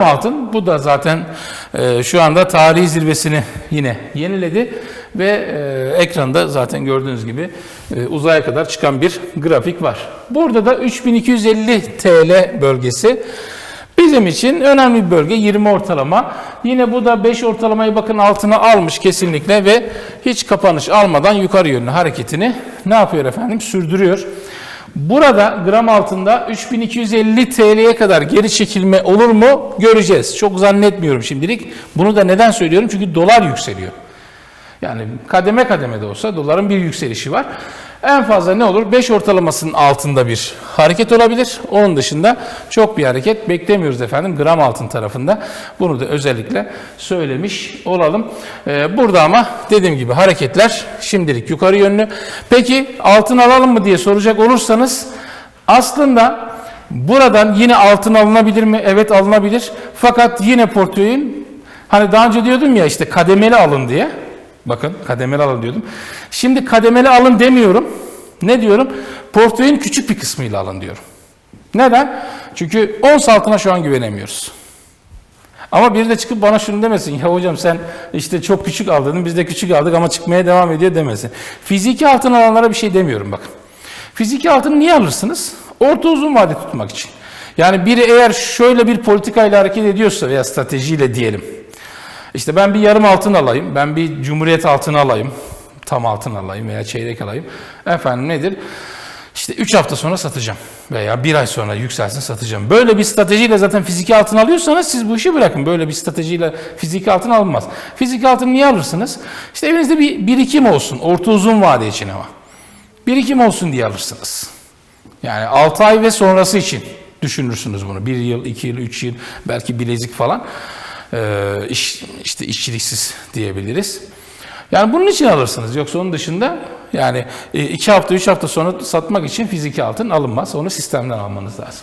altın. Bu da zaten e, şu anda tarihi zirvesini yine yeniledi ve e, ekranda zaten gördüğünüz gibi e, uzaya kadar çıkan bir grafik var. Burada da 3250 TL bölgesi bizim için önemli bir bölge 20 ortalama. Yine bu da 5 ortalamayı bakın altına almış kesinlikle ve hiç kapanış almadan yukarı yönlü hareketini ne yapıyor efendim sürdürüyor. Burada gram altında 3250 TL'ye kadar geri çekilme olur mu göreceğiz. Çok zannetmiyorum şimdilik. Bunu da neden söylüyorum? Çünkü dolar yükseliyor. Yani kademe kademe de olsa doların bir yükselişi var. En fazla ne olur? 5 ortalamasının altında bir hareket olabilir. Onun dışında çok bir hareket beklemiyoruz efendim gram altın tarafında. Bunu da özellikle söylemiş olalım. Ee, burada ama dediğim gibi hareketler şimdilik yukarı yönlü. Peki altın alalım mı diye soracak olursanız aslında buradan yine altın alınabilir mi? Evet alınabilir. Fakat yine portföyün hani daha önce diyordum ya işte kademeli alın diye. Bakın kademeli alın diyordum. Şimdi kademeli alın demiyorum. Ne diyorum? Portföyün küçük bir kısmıyla alın diyorum. Neden? Çünkü ons altına şu an güvenemiyoruz. Ama biri de çıkıp bana şunu demesin. Ya hocam sen işte çok küçük aldın, biz de küçük aldık ama çıkmaya devam ediyor demesin. Fiziki altın alanlara bir şey demiyorum bakın. Fiziki altını niye alırsınız? Orta uzun vade tutmak için. Yani biri eğer şöyle bir politikayla hareket ediyorsa veya stratejiyle diyelim. İşte ben bir yarım altın alayım, ben bir cumhuriyet altını alayım, tam altın alayım veya çeyrek alayım. Efendim nedir? İşte 3 hafta sonra satacağım veya bir ay sonra yükselsin satacağım. Böyle bir stratejiyle zaten fiziki altın alıyorsanız siz bu işi bırakın. Böyle bir stratejiyle fiziki altın alınmaz. Fiziki altın niye alırsınız? İşte evinizde bir birikim olsun, orta uzun vade için ama. Birikim olsun diye alırsınız. Yani 6 ay ve sonrası için düşünürsünüz bunu. 1 yıl, 2 yıl, 3 yıl, belki bilezik falan. Ee, iş, işte işçiliksiz diyebiliriz. Yani bunun için alırsınız. Yoksa onun dışında yani 2 hafta, 3 hafta sonra satmak için fiziki altın alınmaz. Onu sistemden almanız lazım.